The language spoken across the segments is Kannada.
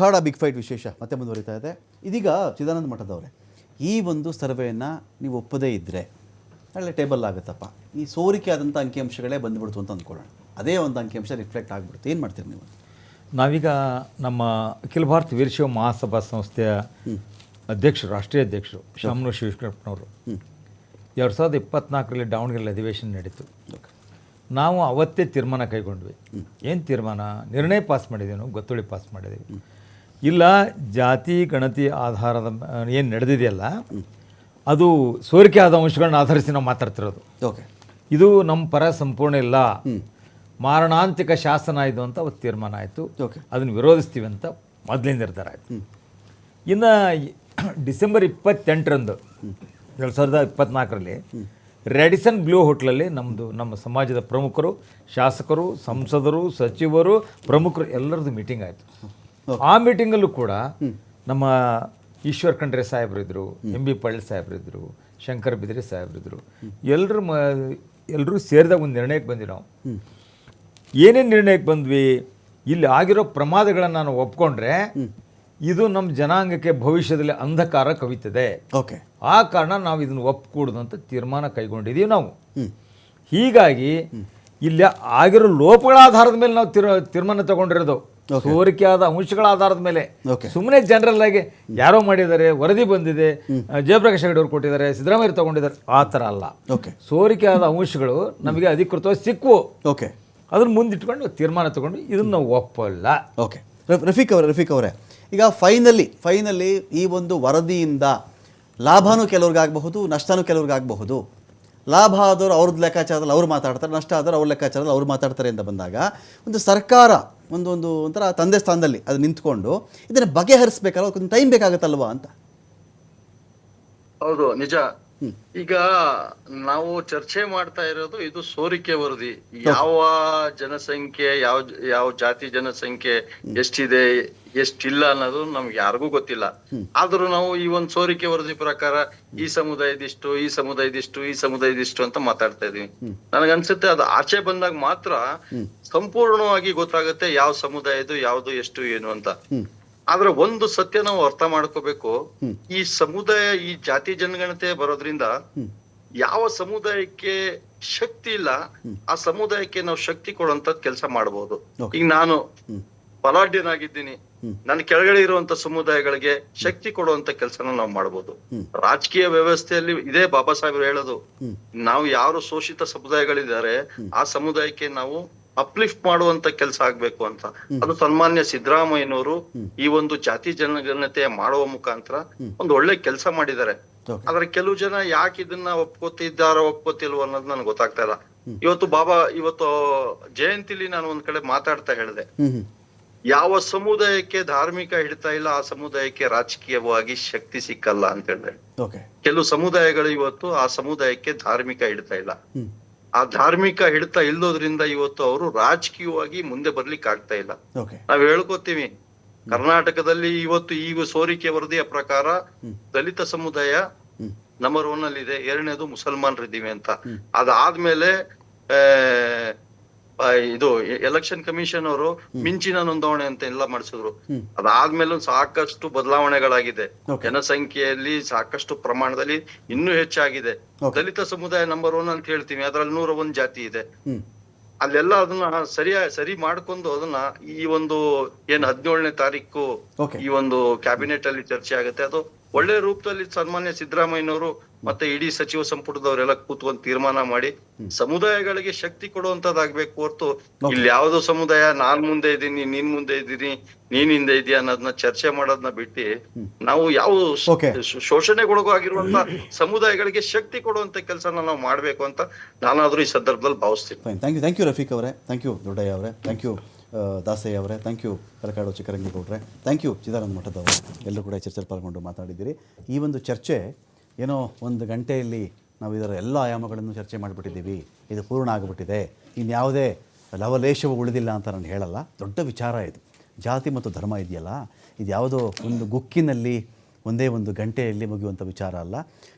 ಖಾಡ ಬಿಗ್ ಫೈಟ್ ವಿಶೇಷ ಮತ್ತೆ ಮುಂದುವರಿತಾ ಇದೆ. ಇದೀಗ ಚಿದಾನಂದ ಮಠದವರೇ ಈ ಒಂದು ಸರ್ವೆಯನ್ನು ನೀವು ಒಪ್ಪದೇ ಇದ್ದರೆ ಒಳ್ಳೆ ಟೇಬಲ್ ಆಗುತ್ತಪ್ಪ. ಈ ಸೋರಿಕೆ ಆದಂಥ ಅಂಕಿಅಂಶಗಳೇ ಬಂದುಬಿಡ್ತು ಅಂತ ಅಂದ್ಕೊಳ್ಳೋಣ. ಅದೇ ಒಂದು ಅಂಕಿಅಂಶ ರಿಫ್ಲೆಕ್ಟ್ ಆಗಿಬಿಡುತ್ತೆ. ಏನು ಮಾಡ್ತೀರಿ ನೀವು? ನಾವೀಗ ನಮ್ಮ ಅಖಿಲ ಭಾರತ ವೀರಶೈವ ಮಹಾಸಭಾ ಸಂಸ್ಥೆಯ ಅಧ್ಯಕ್ಷರು ರಾಷ್ಟ್ರೀಯ ಅಧ್ಯಕ್ಷರು ಶಾಮನೂರ್ ಶಿವಕೃಷ್ಣಪ್ಪನವರು. ಎರಡು ಸಾವಿರದ ಇಪ್ಪತ್ನಾಲ್ಕರಲ್ಲಿ ದಾವಣಗೆರೆ ಅಧಿವೇಶನ ನಡೀತು. ನಾವು ಅವತ್ತೇ ತೀರ್ಮಾನ ಕೈಗೊಂಡ್ವಿ. ಏನು ತೀರ್ಮಾನ? ನಿರ್ಣಯ ಪಾಸ್ ಮಾಡಿದ್ದೀವಿ ನಾವು ಗೊತ್ತುವಳಿ ಪಾಸ್ ಮಾಡಿದ್ದೀವಿ ಇಲ್ಲ ಜಾತಿ ಗಣತಿ ಆಧಾರದ ಏನು ನಡೆದಿದೆಯಲ್ಲ ಅದು ಸೋರಿಕೆ ಆದ ಅಂಶಗಳನ್ನ ಆಧರಿಸಿ ನಾವು ಮಾತಾಡ್ತಿರೋದು. ಓಕೆ. ಇದು ನಮ್ಮ ಪರ ಸಂಪೂರ್ಣ ಇಲ್ಲ. ಮಾರಣಾಂತಿಕ ಶಾಸನ ಇದು ಅಂತ ಅವತ್ತು ತೀರ್ಮಾನ ಆಯಿತು. ಓಕೆ. ಅದನ್ನು ವಿರೋಧಿಸ್ತೀವಿ ಅಂತ ಮೊದಲಿಂದ ನಿರ್ಧಾರ ಆಯಿತು. ಇನ್ನು ಡಿಸೆಂಬರ್ ಇಪ್ಪತ್ತೆಂಟರಂದು ಎರಡು ಸಾವಿರದ ಇಪ್ಪತ್ನಾಲ್ಕರಲ್ಲಿ ರೆಡಿಸನ್ ಬ್ಲೂ ಹೋಟ್ಲಲ್ಲಿ ನಮ್ಮದು ನಮ್ಮ ಸಮಾಜದ ಪ್ರಮುಖರು ಶಾಸಕರು ಸಂಸದರು ಸಚಿವರು ಪ್ರಮುಖರು ಎಲ್ಲರದ್ದು ಮೀಟಿಂಗ್ ಆಯಿತು. ಆ ಮೀಟಿಂಗಲ್ಲೂ ಕೂಡ ನಮ್ಮ ಈಶ್ವರ್ ಖಂಡ್ರೆ ಸಾಹೇಬರು ಇದ್ದರು ಎಂ ಬಿ ಪಳ್ಳಿ ಸಾಹೇಬರು ಇದ್ದರು ಶಂಕರ್ ಬಿದ್ರೆ ಸಾಹೇಬರು ಇದ್ದರು ಎಲ್ಲರೂ ಮ ಎಲ್ಲರೂ ಸೇರಿದಾಗ ಒಂದು ನಿರ್ಣಯಕ್ಕೆ ಬಂದ್ವಿ ನಾವು. ಏನೇನು ನಿರ್ಣಯಕ್ಕೆ ಬಂದ್ವಿ? ಇಲ್ಲಿ ಆಗಿರೋ ಪ್ರಮಾದಗಳನ್ನು ನಾನು ಒಪ್ಕೊಂಡ್ರೆ ಇದು ನಮ್ಮ ಜನಾಂಗಕ್ಕೆ ಭವಿಷ್ಯದಲ್ಲಿ ಅಂಧಕಾರ ಕವಿತದೆ. ಓಕೆ ಆ ಕಾರಣ ನಾವು ಇದನ್ನು ಒಪ್ಕೂಡ್ದು ಅಂತ ತೀರ್ಮಾನ ಕೈಗೊಂಡಿದ್ದೀವಿ ನಾವು. ಹೀಗಾಗಿ ಇಲ್ಲಿ ಆಗಿರೋ ಲೋಪಗಳ ಆಧಾರದ ಮೇಲೆ ನಾವು ತೀರ್ ತೀರ್ಮಾನ ತಗೊಂಡಿರೋದು. ಸೋರಿಕೆ ಆದ ಅಂಶಗಳ ಆಧಾರದ ಮೇಲೆ. ಸುಮ್ಮನೆ ಜನರಲ್ ಆಗಿ ಯಾರೋ ಮಾಡಿದ್ದಾರೆ ವರದಿ ಬಂದಿದೆ ಜಯಪ್ರಕಾಶ್ ರೆಡ್ಡಿ ಅವರು ಕೊಟ್ಟಿದ್ದಾರೆ ಸಿದ್ದರಾಮಯ್ಯ ತಗೊಂಡಿದ್ದಾರೆ ಆ ಥರ ಅಲ್ಲ. ಓಕೆ ಸೋರಿಕೆ ಆದ ಅಂಶಗಳು ನಮಗೆ ಅಧಿಕೃತವಾಗಿ ಸಿಕ್ಕವು ಓಕೆ ಅದನ್ನು ಮುಂದಿಟ್ಕೊಂಡು ತೀರ್ಮಾನ ತಗೊಂಡು ಇದನ್ನು ನಾವು ಒಪ್ಪಲ್ಲ. ಓಕೆ ರಫೀಕ್ ಅವರೇ ರಫೀಕ್ ಅವರೇ. ಈಗ ಫೈನಲಿ ಫೈನಲಿ ಈ ಒಂದು ವರದಿಯಿಂದ ಲಾಭನೂ ಕೆಲವ್ರಿಗಾಗಬಹುದು ನಷ್ಟನೂ ಕೆಲವ್ರಿಗಾಗಬಹುದು. ಲಾಭ ಆದವರು ಅವ್ರದ್ದು ಲೆಕ್ಕಾಚಾರದಲ್ಲಿ ಅವ್ರು ಮಾತಾಡ್ತಾರೆ ನಷ್ಟ ಆದವರು ಅವ್ರ ಲೆಕ್ಕಾಚಾರದಲ್ಲಿ ಅವ್ರು ಮಾತಾಡ್ತಾರೆ ಅಂತ ಬಂದಾಗ ಒಂದು ಸರ್ಕಾರ ಒಂದು ಒಂದು ಒಂಥರ ತಂದೆ ಸ್ಥಾನದಲ್ಲಿ ಅದು ನಿಂತ್ಕೊಂಡು ಇದನ್ನು ಬಗೆಹರಿಸ್ಬೇಕಲ್ಲ ಅದಕ್ಕೊಂದು ಟೈಮ್ ಬೇಕಾಗತ್ತಲ್ವಾ ಅಂತ? ಹೌದು, ನಿಜ. ಈಗ ನಾವು ಚರ್ಚೆ ಮಾಡ್ತಾ ಇರೋದು ಇದು ಸೋರಿಕೆ ವರದಿ. ಯಾವ ಜನಸಂಖ್ಯೆ ಯಾವ ಯಾವ ಜಾತಿ ಜನಸಂಖ್ಯೆ ಎಷ್ಟಿದೆ ಎಷ್ಟಿಲ್ಲ ಅನ್ನೋದು ನಮ್ಗೆ ಯಾರಿಗೂ ಗೊತ್ತಿಲ್ಲ. ಆದ್ರೂ ನಾವು ಈ ಒಂದು ಸೋರಿಕೆ ವರದಿ ಪ್ರಕಾರ ಈ ಸಮುದಾಯದಿಷ್ಟು ಈ ಸಮುದಾಯದಿಷ್ಟು ಈ ಸಮುದಾಯದಿಷ್ಟು ಅಂತ ಮಾತಾಡ್ತಾ ಇದೀವಿ. ನನಗನ್ಸುತ್ತೆ ಅದು ಆಚೆ ಬಂದಾಗ ಮಾತ್ರ ಸಂಪೂರ್ಣವಾಗಿ ಗೊತ್ತಾಗುತ್ತೆ ಯಾವ ಸಮುದಾಯದು ಯಾವ್ದು ಎಷ್ಟು ಏನು ಅಂತ. ಆದ್ರೆ ಒಂದು ಸತ್ಯ ನಾವು ಅರ್ಥ ಮಾಡ್ಕೋಬೇಕು. ಈ ಸಮುದಾಯ ಈ ಜಾತಿ ಜನಗಣತೆ ಬರೋದ್ರಿಂದ ಯಾವ ಸಮುದಾಯಕ್ಕೆ ಶಕ್ತಿ ಇಲ್ಲ ಆ ಸಮುದಾಯಕ್ಕೆ ನಾವು ಶಕ್ತಿ ಕೊಡುವಂತ ಕೆಲಸ ಮಾಡಬಹುದು ಈಗ ನಾನು ಬಲಾಢ್ಯನಾಗಿದ್ದೀನಿ. ನನ್ನ ಕೆಳಗಡೆ ಇರುವಂತ ಸಮುದಾಯಗಳಿಗೆ ಶಕ್ತಿ ಕೊಡುವಂತ ಕೆಲಸನ ನಾವು ಮಾಡಬಹುದು ರಾಜಕೀಯ ವ್ಯವಸ್ಥೆಯಲ್ಲಿ ಇದೇ ಬಾಬಾ ಸಾಹೇಬ್ ಹೇಳೋದು. ನಾವು ಯಾರು ಶೋಷಿತ ಸಮುದಾಯಗಳಿದ್ದಾರೆ ಆ ಸಮುದಾಯಕ್ಕೆ ನಾವು ಅಪ್ಲಿಫ್ಟ್ ಮಾಡುವಂತ ಕೆಲಸ ಆಗ್ಬೇಕು ಅಂತ. ಅದು ಸನ್ಮಾನ್ಯ ಸಿದ್ದರಾಮಯ್ಯನವರು ಈ ಒಂದು ಜಾತಿ ಜನಗಣತೆ ಮಾಡುವ ಮುಖಾಂತರ ಒಂದು ಒಳ್ಳೆ ಕೆಲಸ ಮಾಡಿದ್ದಾರೆ. ಆದ್ರೆ ಕೆಲವು ಜನ ಯಾಕೆ ಇದನ್ನ ಒಪ್ಕೋತಿದ್ದಾರೋ ಒಪ್ಕೋತಿಲ್ವೋ ಅನ್ನೋದು ನನಗೆ ಗೊತ್ತಾಗ್ತಾ ಇಲ್ಲ. ಇವತ್ತು ಬಾಬಾ ಇವತ್ತು ಜಯಂತಿಲಿ ನಾನು ಒಂದ್ ಕಡೆ ಮಾತಾಡ್ತಾ ಹೇಳಿದೆ. ಯಾವ ಸಮುದಾಯಕ್ಕೆ ಧಾರ್ಮಿಕ ಹಿಡಿತಾ ಇಲ್ಲ ಆ ಸಮುದಾಯಕ್ಕೆ ರಾಜಕೀಯವಾಗಿ ಶಕ್ತಿ ಸಿಕ್ಕಲ್ಲ ಅಂತ ಹೇಳಿದೆ. ಕೆಲವು ಸಮುದಾಯಗಳು ಇವತ್ತು ಆ ಸಮುದಾಯಕ್ಕೆ ಧಾರ್ಮಿಕ ಹಿಡಿತಾ ಇಲ್ಲ. ಆ ಧಾರ್ಮಿಕ ಹಿಡಿತ ಇಲ್ಲೋದ್ರಿಂದ ಇವತ್ತು ಅವರು ರಾಜಕೀಯವಾಗಿ ಮುಂದೆ ಬರ್ಲಿಕ್ಕೆ ಆಗ್ತಾ ಇಲ್ಲ. ನಾವ್ ಹೇಳ್ಕೊತೀವಿ ಕರ್ನಾಟಕದಲ್ಲಿ ಇವತ್ತು ಈಗ ಸೋರಿಕೆ ವರದಿಯ ಪ್ರಕಾರ ದಲಿತ ಸಮುದಾಯ ನಂಬರ್ ಒನ್ ಅಲ್ಲಿ ಇದೆ ಎರಡನೇದು ಮುಸಲ್ಮಾನರಿದ್ದೀವಿ ಅಂತ. ಅದಾದ್ಮೇಲೆ ಆ, ಇದು ಎಲೆಕ್ಷನ್ ಕಮಿಷನ್ ಅವರು ಮಿಂಚಿನ ನೋಂದಣಿ ಅಂತ ಎಲ್ಲ ಮಾಡಿಸಿದ್ರು. ಅದಾದ್ಮೇಲೂ ಸಾಕಷ್ಟು ಬದಲಾವಣೆಗಳಾಗಿದೆ. ಜನಸಂಖ್ಯೆಯಲ್ಲಿ ಸಾಕಷ್ಟು ಪ್ರಮಾಣದಲ್ಲಿ ಇನ್ನೂ ಹೆಚ್ಚಾಗಿದೆ. ದಲಿತ ಸಮುದಾಯ ನಂಬರ್ ಒನ್ ಅಂತ ಹೇಳ್ತೀವಿ ಅದ್ರಲ್ಲಿ ನೂರ ಒಂದ್ ಜಾತಿ ಇದೆ. ಅಲ್ಲೆಲ್ಲ ಅದನ್ನ ಸರಿಯ ಸರಿ ಮಾಡ್ಕೊಂಡು ಅದನ್ನ ಈ ಒಂದು ಏನ್ ಹದಿನೇಳನೇ ತಾರೀಕು ಈ ಒಂದು ಕ್ಯಾಬಿನೆಟ್ ಅಲ್ಲಿ ಚರ್ಚೆ ಆಗುತ್ತೆ. ಅದು ಒಳ್ಳೆ ರೂಪದಲ್ಲಿ ಸನ್ಮಾನ್ಯ ಸಿದ್ದರಾಮಯ್ಯನವರು ಮತ್ತೆ ಇಡೀ ಸಚಿವ ಸಂಪುಟದವರೆಲ್ಲ ಕೂತ್ಕೊಂಡು ತೀರ್ಮಾನ ಮಾಡಿ ಸಮುದಾಯಗಳಿಗೆ ಶಕ್ತಿ ಕೊಡುವಂತದ್ದಾಗ್ಬೇಕು ಹೊರತು ಇಲ್ಲಿ ಯಾವ್ದೋ ಸಮುದಾಯ ನಾನ್ ಮುಂದೆ ಇದ್ದೀನಿ ನೀನ್ ಮುಂದೆ ಇದ್ದೀನಿ ನೀನ್ ಹಿಂದೆ ಇದೀಯ ಅನ್ನೋದನ್ನ ಚರ್ಚೆ ಮಾಡೋದನ್ನ ಬಿಟ್ಟು ನಾವು ಯಾವ ಶೋಷಣೆಗೊಳಗೂ ಆಗಿರುವಂತ ಸಮುದಾಯಗಳಿಗೆ ಶಕ್ತಿ ಕೊಡುವಂತ ಕೆಲಸನ ನಾವು ಮಾಡ್ಬೇಕು ಅಂತ ನಾನಾದ್ರೂ ಈ ಸಂದರ್ಭದಲ್ಲಿ ಭಾವಿಸ್ತೀನಿ. Thank you thank you Rafiq ಅವರೇ. ಥ್ಯಾಂಕ್ ಯು ದೊಡ್ಡಯ್ಯ ಅವರೇ. ಥ್ಯಾಂಕ್ ಯು ದಾಸಯ್ಯ ಅವರೇ ಥ್ಯಾಂಕ್ ಯು ಕಲಕಾಡು ಚಿಕ್ಕರಂಗೇಗೌಡ್ರೆ ಥ್ಯಾಂಕ್ ಯು ಚಿದಾನಂದ ಮಠದವರು ಎಲ್ಲರೂ ಕೂಡ ಚರ್ಚೆಯಲ್ಲಿ ಪಾಲ್ಗೊಂಡು ಮಾತಾಡಿದ್ದೀರಿ. ಈ ಒಂದು ಚರ್ಚೆ ಏನೋ ಒಂದು ಗಂಟೆಯಲ್ಲಿ ನಾವು ಇದರ ಎಲ್ಲ ಆಯಾಮಗಳನ್ನು ಚರ್ಚೆ ಮಾಡಿಬಿಟ್ಟಿದ್ದೀವಿ. ಇದು ಪೂರ್ಣ ಆಗಿಬಿಟ್ಟಿದೆ. ಇನ್ಯಾವುದೇ ಲವಲೇಶವು ಉಳಿದಿಲ್ಲ ಅಂತ ನಾನು ಹೇಳಲ್ಲ. ದೊಡ್ಡ ವಿಚಾರ ಇದು. ಜಾತಿ ಮತ್ತು ಧರ್ಮ ಇದೆಯಲ್ಲ? ಇದು ಯಾವುದೋ ಒಂದು ಗುಕ್ಕಿನಲ್ಲಿ ಒಂದೇ ಒಂದು ಗಂಟೆಯಲ್ಲಿ ಮುಗಿಯುವಂಥ ವಿಚಾರ ಅಲ್ಲ.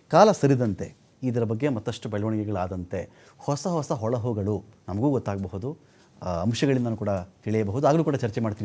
ಕಾಲ ಸರಿದಂತೆ, ಇದರ ಬಗ್ಗೆ ಮತ್ತಷ್ಟು ಬೆಳವಣಿಗೆಗಳಾದಂತೆ, ಹೊಸ ಹೊಸ ಹೊಳಹುಗಳು ನಮಗೂ ಗೊತ್ತಾಗಬಹುದು. ಅಂಶಗಳಿಂದ ಕೂಡ ತಿಳಿಯಬಹುದು. ಆಗಲೂ ಕೂಡ ಚರ್ಚೆ ಮಾಡ್ತೀನಿ.